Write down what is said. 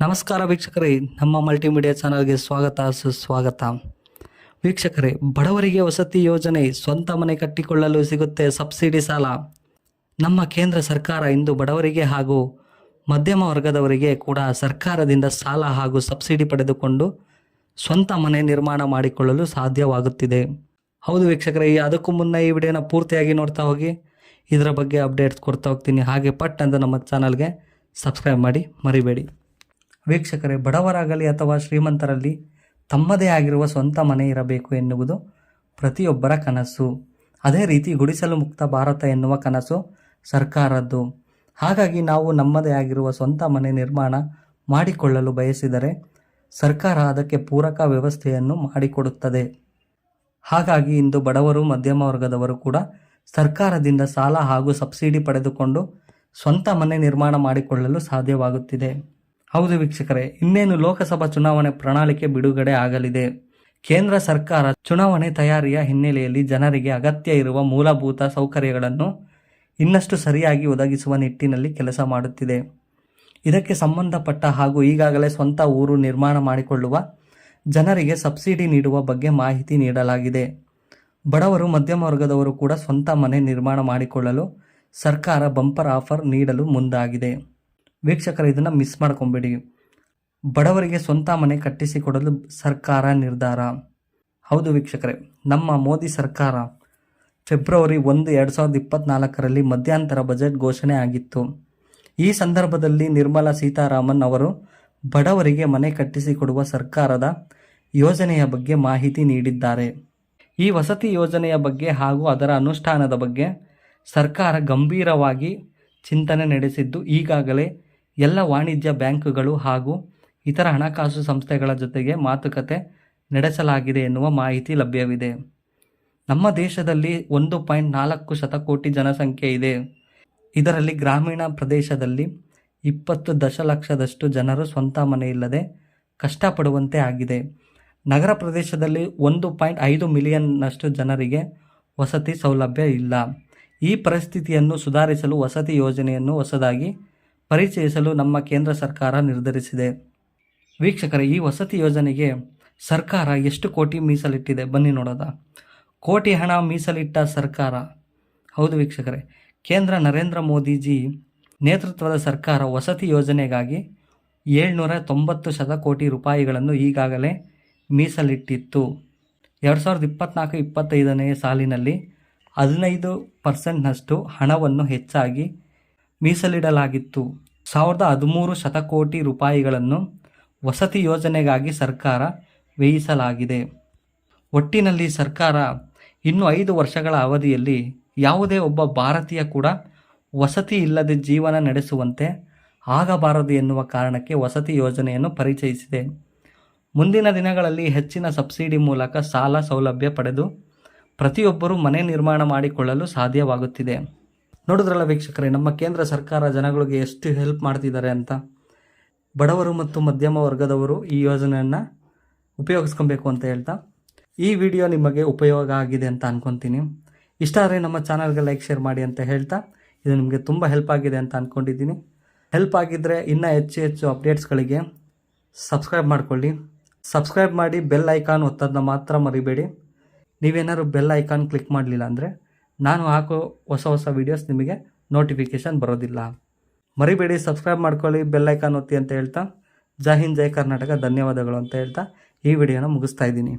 ನಮಸ್ಕಾರ ವೀಕ್ಷಕರೇ, ನಮ್ಮ ಮಲ್ಟಿಮೀಡಿಯಾ ಚಾನಲ್ಗೆ ಸ್ವಾಗತ, ಸುಸ್ವಾಗತ. ವೀಕ್ಷಕರೇ, ಬಡವರಿಗೆ ವಸತಿ ಯೋಜನೆ ಸ್ವಂತ ಮನೆ ಕಟ್ಟಿಕೊಳ್ಳಲು ಸಿಗುತ್ತೆ ಸಬ್ಸಿಡಿ ಸಾಲ. ನಮ್ಮ ಕೇಂದ್ರ ಸರ್ಕಾರ ಇಂದು ಬಡವರಿಗೆ ಹಾಗೂ ಮಧ್ಯಮ ವರ್ಗದವರಿಗೆ ಕೂಡ ಸರ್ಕಾರದಿಂದ ಸಾಲ ಹಾಗೂ ಸಬ್ಸಿಡಿ ಪಡೆದುಕೊಂಡು ಸ್ವಂತ ಮನೆ ನಿರ್ಮಾಣ ಮಾಡಿಕೊಳ್ಳಲು ಸಾಧ್ಯವಾಗುತ್ತಿದೆ. ಹೌದು ವೀಕ್ಷಕರೇ, ಅದಕ್ಕೂ ಮುನ್ನ ಈ ವಿಡಿಯೋನ ಪೂರ್ತಿಯಾಗಿ ನೋಡ್ತಾ ಹೋಗಿ. ಇದರ ಬಗ್ಗೆ ಅಪ್ಡೇಟ್ಸ್ ಕೊಡ್ತಾ ಹೋಗ್ತೀನಿ. ಹಾಗೆ ಪಟ್ ಅಂತ ನಮ್ಮ ಚಾನಲ್ಗೆ ಸಬ್ಸ್ಕ್ರೈಬ್ ಮಾಡಿ ಮರಿಬೇಡಿ. ವೀಕ್ಷಕರೇ, ಬಡವರಾಗಲಿ ಅಥವಾ ಶ್ರೀಮಂತರಲ್ಲಿ ತಮ್ಮದೇ ಆಗಿರುವ ಸ್ವಂತ ಮನೆ ಇರಬೇಕು ಎನ್ನುವುದು ಪ್ರತಿಯೊಬ್ಬರ ಕನಸು. ಅದೇ ರೀತಿ ಗುಡಿಸಲು ಮುಕ್ತ ಭಾರತ ಎನ್ನುವ ಕನಸು ಸರ್ಕಾರದ್ದು. ಹಾಗಾಗಿ ನಾವು ನಮ್ಮದೇ ಆಗಿರುವ ಸ್ವಂತ ಮನೆ ನಿರ್ಮಾಣ ಮಾಡಿಕೊಳ್ಳಲು ಬಯಸಿದರೆ ಸರ್ಕಾರ ಅದಕ್ಕೆ ಪೂರಕ ವ್ಯವಸ್ಥೆಯನ್ನು ಮಾಡಿಕೊಡುತ್ತದೆ. ಹಾಗಾಗಿ ಇಂದು ಬಡವರು, ಮಧ್ಯಮ ವರ್ಗದವರು ಕೂಡ ಸರ್ಕಾರದಿಂದ ಸಾಲ ಹಾಗೂ ಸಬ್ಸಿಡಿ ಪಡೆದುಕೊಂಡು ಸ್ವಂತ ಮನೆ ನಿರ್ಮಾಣ ಮಾಡಿಕೊಳ್ಳಲು ಸಾಧ್ಯವಾಗುತ್ತಿದೆ. ಹೌದು ವೀಕ್ಷಕರೇ, ಇನ್ನೇನು ಲೋಕಸಭಾ ಚುನಾವಣೆ ಪ್ರಣಾಳಿಕೆ ಬಿಡುಗಡೆ ಆಗಲಿದೆ. ಕೇಂದ್ರ ಸರ್ಕಾರ ಚುನಾವಣೆ ತಯಾರಿಯ ಹಿನ್ನೆಲೆಯಲ್ಲಿ ಜನರಿಗೆ ಅಗತ್ಯ ಇರುವ ಮೂಲಭೂತ ಸೌಕರ್ಯಗಳನ್ನು ಇನ್ನಷ್ಟು ಸರಿಯಾಗಿ ಒದಗಿಸುವ ನಿಟ್ಟಿನಲ್ಲಿ ಕೆಲಸ ಮಾಡುತ್ತಿದೆ. ಇದಕ್ಕೆ ಸಂಬಂಧಪಟ್ಟ ಹಾಗೂ ಈಗಾಗಲೇ ಸ್ವಂತ ಊರು ನಿರ್ಮಾಣ ಮಾಡಿಕೊಳ್ಳುವ ಜನರಿಗೆ ಸಬ್ಸಿಡಿ ನೀಡುವ ಬಗ್ಗೆ ಮಾಹಿತಿ ನೀಡಲಾಗಿದೆ. ಬಡವರು, ಮಧ್ಯಮ ವರ್ಗದವರು ಕೂಡ ಸ್ವಂತ ಮನೆ ನಿರ್ಮಾಣ ಮಾಡಿಕೊಳ್ಳಲು ಸರ್ಕಾರ ಬಂಪರ್ ಆಫರ್ ನೀಡಲು ಮುಂದಾಗಿದೆ. ವೀಕ್ಷಕರು, ಇದನ್ನು ಮಿಸ್ ಮಾಡ್ಕೊಬೇಡಿ. ಬಡವರಿಗೆ ಸ್ವಂತ ಮನೆ ಕಟ್ಟಿಸಿಕೊಡಲು ಸರ್ಕಾರ ನಿರ್ಧಾರ. ಹೌದು ವೀಕ್ಷಕರೇ, ನಮ್ಮ ಮೋದಿ ಸರ್ಕಾರ ಫೆಬ್ರವರಿ ಒಂದು, ಎರಡು ಸಾವಿರದ ಇಪ್ಪತ್ನಾಲ್ಕರಲ್ಲಿ ಮಧ್ಯಂತರ ಬಜೆಟ್ ಘೋಷಣೆ ಆಗಿತ್ತು. ಈ ಸಂದರ್ಭದಲ್ಲಿ ನಿರ್ಮಲಾ ಸೀತಾರಾಮನ್ ಅವರು ಬಡವರಿಗೆ ಮನೆ ಕಟ್ಟಿಸಿಕೊಡುವ ಸರ್ಕಾರದ ಯೋಜನೆಯ ಬಗ್ಗೆ ಮಾಹಿತಿ ನೀಡಿದ್ದಾರೆ. ಈ ವಸತಿ ಯೋಜನೆಯ ಬಗ್ಗೆ ಹಾಗೂ ಅದರ ಅನುಷ್ಠಾನದ ಬಗ್ಗೆ ಸರ್ಕಾರ ಗಂಭೀರವಾಗಿ ಚಿಂತನೆ ನಡೆಸಿದ್ದು ಈಗಾಗಲೇ ಎಲ್ಲ ವಾಣಿಜ್ಯ ಬ್ಯಾಂಕುಗಳು ಹಾಗೂ ಇತರ ಹಣಕಾಸು ಸಂಸ್ಥೆಗಳ ಜೊತೆಗೆ ಮಾತುಕತೆ ನಡೆಸಲಾಗಿದೆ ಎನ್ನುವ ಮಾಹಿತಿ ಲಭ್ಯವಿದೆ. ನಮ್ಮ ದೇಶದಲ್ಲಿ ಒಂದು ಪಾಯಿಂಟ್ ನಾಲ್ಕು ಶತಕೋಟಿ ಜನಸಂಖ್ಯೆ ಇದೆ. ಇದರಲ್ಲಿ ಗ್ರಾಮೀಣ ಪ್ರದೇಶದಲ್ಲಿ ಇಪ್ಪತ್ತು ದಶಲಕ್ಷದಷ್ಟು ಜನರು ಸ್ವಂತ ಮನೆಯಿಲ್ಲದೆ ಕಷ್ಟಪಡುವಂತೆ ಆಗಿದೆ. ನಗರ ಪ್ರದೇಶದಲ್ಲಿ ಒಂದು ಪಾಯಿಂಟ್ ಐದು ಮಿಲಿಯನ್ನಷ್ಟು ಜನರಿಗೆ ವಸತಿ ಸೌಲಭ್ಯ ಇಲ್ಲ. ಈ ಪರಿಸ್ಥಿತಿಯನ್ನು ಸುಧಾರಿಸಲು ವಸತಿ ಯೋಜನೆಯನ್ನು ಹೊಸದಾಗಿ ಪರಿಚಯಿಸಲು ನಮ್ಮ ಕೇಂದ್ರ ಸರ್ಕಾರ ನಿರ್ಧರಿಸಿದೆ. ವೀಕ್ಷಕರ, ಈ ವಸತಿ ಯೋಜನೆಗೆ ಸರ್ಕಾರ ಎಷ್ಟು ಕೋಟಿ ಮೀಸಲಿಟ್ಟಿದೆ ಬನ್ನಿ ನೋಡೋದ. ಕೋಟಿ ಹಣ ಮೀಸಲಿಟ್ಟ ಸರ್ಕಾರ. ಹೌದು ವೀಕ್ಷಕರೇ, ಕೇಂದ್ರ ನರೇಂದ್ರ ಮೋದಿಜಿ ನೇತೃತ್ವದ ಸರ್ಕಾರ ವಸತಿ ಯೋಜನೆಗಾಗಿ ಏಳ್ನೂರ ತೊಂಬತ್ತು ಶತಕೋಟಿ ರೂಪಾಯಿಗಳನ್ನು ಈಗಾಗಲೇ ಮೀಸಲಿಟ್ಟಿತ್ತು. ಎರಡು ಸಾವಿರದ ಇಪ್ಪತ್ನಾಲ್ಕು ಇಪ್ಪತ್ತೈದನೇ ಸಾಲಿನಲ್ಲಿ ಹದಿನೈದು ಪರ್ಸೆಂಟ್ನಷ್ಟು ಹಣವನ್ನು ಹೆಚ್ಚಾಗಿ ಮೀಸಲಿಡಲಾಗಿತ್ತು. ಸಾವಿರದ ಹದಿಮೂರು ಶತಕೋಟಿ ರೂಪಾಯಿಗಳನ್ನು ವಸತಿ ಯೋಜನೆಗಾಗಿ ಸರ್ಕಾರ ವ್ಯಯಿಸಲಾಗಿದೆ. ಒಟ್ಟಿನಲ್ಲಿ ಸರ್ಕಾರ ಇನ್ನು ಐದು ವರ್ಷಗಳ ಅವಧಿಯಲ್ಲಿ ಯಾವುದೇ ಒಬ್ಬ ಭಾರತೀಯ ಕೂಡ ವಸತಿ ಇಲ್ಲದೆ ಜೀವನ ನಡೆಸುವಂತೆ ಆಗಬಾರದು ಎನ್ನುವ ಕಾರಣಕ್ಕೆ ವಸತಿ ಯೋಜನೆಯನ್ನು ಪರಿಚಯಿಸಿದೆ. ಮುಂದಿನ ದಿನಗಳಲ್ಲಿ ಹೆಚ್ಚಿನ ಸಬ್ಸಿಡಿ ಮೂಲಕ ಸಾಲ ಸೌಲಭ್ಯ ಪಡೆದು ಪ್ರತಿಯೊಬ್ಬರೂ ಮನೆ ನಿರ್ಮಾಣ ಮಾಡಿಕೊಳ್ಳಲು ಸಾಧ್ಯವಾಗುತ್ತಿದೆ. ನೋಡಿದ್ರಲ್ಲ ವೀಕ್ಷಕರೇ, ನಮ್ಮ ಕೇಂದ್ರ ಸರ್ಕಾರ ಜನಗಳಿಗೆ ಎಷ್ಟು ಹೆಲ್ಪ್ ಮಾಡ್ತಿದ್ದಾರೆ ಅಂತ? ಬಡವರು ಮತ್ತು ಮಧ್ಯಮ ವರ್ಗದವರು ಈ ಯೋಜನೆಯನ್ನು ಉಪಯೋಗಿಸ್ಕೊಬೇಕು ಅಂತ ಹೇಳ್ತಾ, ಈ ವಿಡಿಯೋ ನಿಮಗೆ ಉಪಯೋಗ ಆಗಿದೆ ಅಂತ ಅಂದ್ಕೊತೀನಿ ಇಷ್ಟ ಆದರೆ ನಮ್ಮ ಚಾನಲ್ಗೆ ಲೈಕ್ ಶೇರ್ ಮಾಡಿ ಅಂತ ಹೇಳ್ತಾ, ಇದು ನಿಮಗೆ ತುಂಬ ಹೆಲ್ಪ್ ಆಗಿದೆ ಅಂತ ಅಂದ್ಕೊಂಡಿದ್ದೀನಿ ಹೆಲ್ಪ್ ಆಗಿದ್ದರೆ ಇನ್ನೂ ಹೆಚ್ಚು ಹೆಚ್ಚು ಅಪ್ಡೇಟ್ಸ್ಗಳಿಗೆ ಸಬ್ಸ್ಕ್ರೈಬ್ ಮಾಡ್ಕೊಳ್ಳಿ. ಸಬ್ಸ್ಕ್ರೈಬ್ ಮಾಡಿ ಬೆಲ್ ಐಕಾನ್ ಒತ್ತದನ್ನ ಮಾತ್ರ ಮರಿಬೇಡಿ. ನೀವೇನಾದ್ರು ಬೆಲ್ ಐಕಾನ್ ಕ್ಲಿಕ್ ಮಾಡಲಿಲ್ಲ ಅಂದರೆ ನಾನು ಹಾಕೋ ಹೊಸ ಹೊಸ ವೀಡಿಯೋಸ್ ನಿಮಗೆ ನೋಟಿಫಿಕೇಷನ್ ಬರೋದಿಲ್ಲ. ಮರಿಬೇಡಿ ಸಬ್ಸ್ಕ್ರೈಬ್ ಮಾಡ್ಕೊಳ್ಳಿ ಬೆಲ್ಲೈಕಾನ್ ಒತ್ತಿ ಅಂತ ಹೇಳ್ತಾ, ಜೈ ಹಿಂದ್, ಜೈ ಕರ್ನಾಟಕ, ಧನ್ಯವಾದಗಳು ಅಂತ ಹೇಳ್ತಾ ಈ ವಿಡಿಯೋನ ಮುಗಿಸ್ತಾ ಇದ್ದೀನಿ.